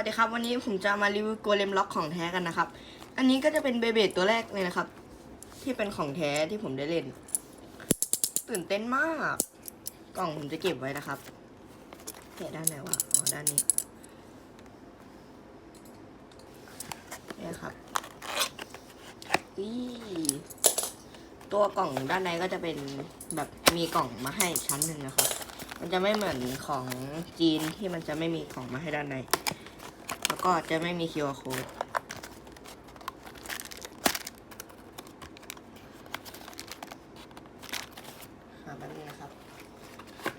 วันนี้ผมจะมารีวิวโกเลมล็อกของแท้กันนะครับ อันนี้ก็จะเป็นเบเบดตัวแรกเลยนะครับ ที่เป็นของแท้ที่ผมได้เล่น ตื่นเต้นมาก กล่องผมจะเก็บไว้นะครับแกะด้านไหนวะอ๋อด้านนี้นี่ครับอีตัวกล่องด้านในก็จะเป็นแบบมีกล่องมาให้ชั้นหนึ่งนะครับ มันจะไม่เหมือนของจีนที่มันจะไม่มีกล่องมาให้ด้านใน ก็จะไม่มี QR code หาแบบนี้นะครับ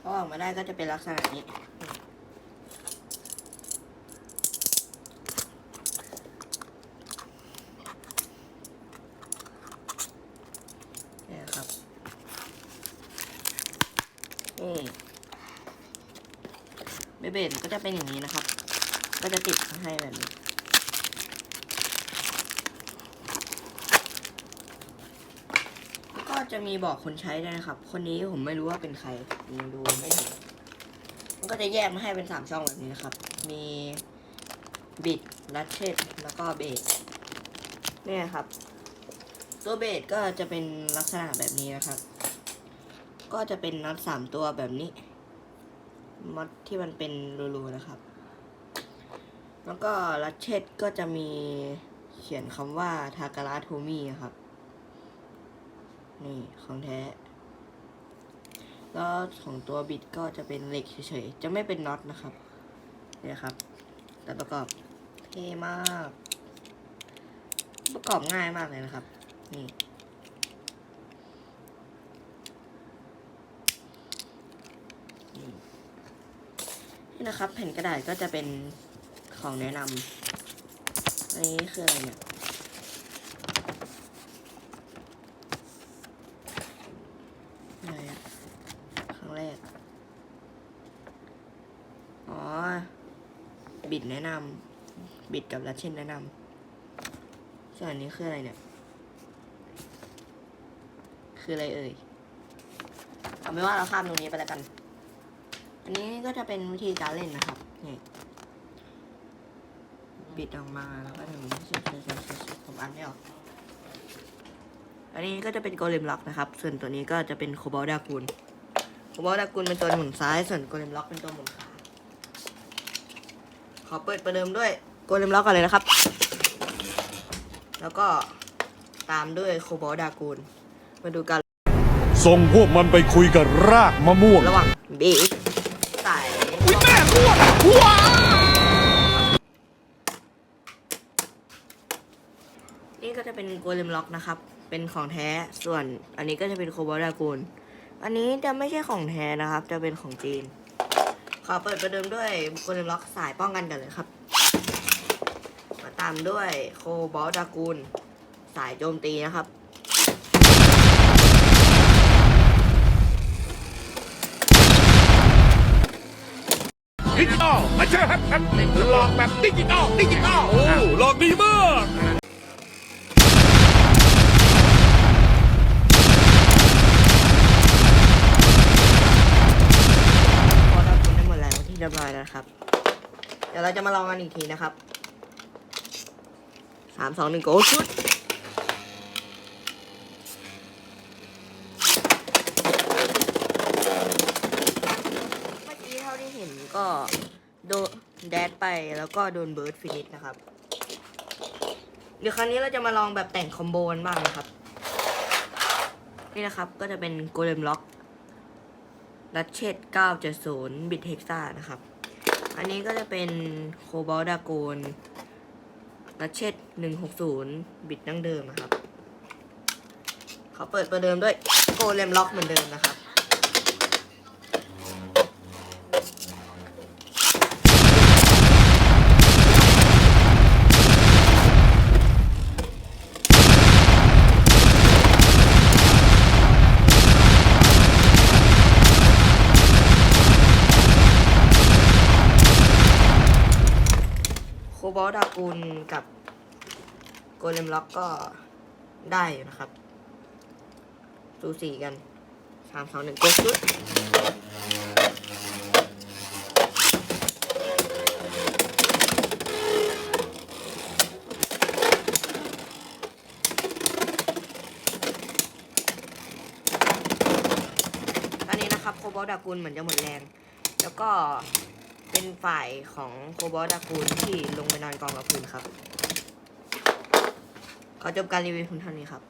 พอออกมาได้ก็จะเป็นลักษณะนี้เนี่ครับ นี่เบเบดก็จะเป็นอย่างนี้นะครับ ก็จะติดให้แบบนี้ ก็จะมีบอกคนใช้ด้วยนะครับ คนนี้ผมไม่รู้ว่าเป็นใครยังดูไม่ถึงมันก็จะแยกมาให้เป็นสามช่องแบบนี้นะครับ มีบิดลัชเชตแล้วก็เบสเนี่ยครับ ตัวเบสก็จะเป็นลักษณะแบบนี้นะครับ ก็จะเป็นน็อตสามตัวแบบนี้ม็อดที่มันเป็นรูๆนะครับ แล้วก็ลัชเชตก็จะมีเขียนคำว่าทาการาโทมี่ครับ นี่ของแท้ แล้วของตัวบิดก็จะเป็นเหล็กเฉยๆ จะไม่เป็นน็อตนะครับเนี่ยครับ แต่ประกอบเท่มาก ประกอบง่ายมากเลยนะครับ นี่นี่นี่นะครับแผ่นกระดาษก็จะเป็น ของแนะนำอันนี้คืออะไรเนี่ยอะไรอะครั้งแรก อ๋อ บิดแนะนำบิดกับลัชเชนแนะนำส่วนอันนี้คืออะไรเนี่ย คืออะไรเอ่ย เอาไม่ว่าเราข้ามตรงนี้ไปแล้วกัน อันนี้ก็จะเป็นวิธีการเล่นนะครับนี่ บิดออกมาแล้วก็ทำอย่างนี้ผมอ่านไม่ออกอันนี้ก็จะเป็นโกเลมล็อกนะครับ ส่วนตัวนี้ก็จะเป็นโคบอลดากูลโคบอลดากูลเป็นตัวหมุนซ้าย ส่วนโกเลมล็อกเป็นตัวหมุนขวาขอเปิดประเดิมด้วยโกเลมล็อกกันเลยนะครับ แล้วก็ตามด้วยโคบอลดากูล มาดูกัน ส่งพวกมันไปคุยกับรากมะม่วง ระหว่างเบสสายนี่ก็ จะเป็นโกเลมล็อกนะครับ เป็นของแท้ ส่วนอันนี้ก็จะเป็นโคบอลดากูลอันนี้จะไม่ใช่ของแท้นะครับ จะเป็นของจีน ขอเปิดประเดิมด้วยโกเลมล็อกสายป้องกันกันเลยครับ มาตามด้วยโคบอลดากูลสายโจมตีนะครับดิจิตอลมาเจอครับครับหลอกแบบดิจิตอลดิจิตอล ยบร้อยแล้วครับ เดี๋ยวเราจะมาลองกันอีกทีนะครับสามสองหนึ่งโกชุดเมื่อกี้เท่าที่เห็นก็โดนแดดไปแล้วก็โดนเบิร์ดฟินิชนะครับ เดี๋ยวครั้งนี้เราจะมาลองแบบแต่งคอมโบกันบ้างนะครับ นี่นะครับก็จะเป็นโกเลมล็อก ดัชเชต970 บิตเฮกซ่านะครับ อันนี้ก็จะเป็นโคบอลดาโกนดัชเชต160 บิตดั้งเดิมนะครับ เขาเปิดประเดิมด้วยโกเลมล็อกเหมือนเดิมนะครับ อะดากุลกับโกเลมล็อกก็ได้อยู่นะครับสูสีกันสามสองหนึ่งกดชุดตอนนี้นะครับโคบอลดากุลเหมือนจะหมดแรง แล้วก็ เป็นฝ่ายของโคบอลดากูลที่ลงไปนอนกองกับพื้นครับ ขอจบการรีวิวเพียงเท่านี้ครับ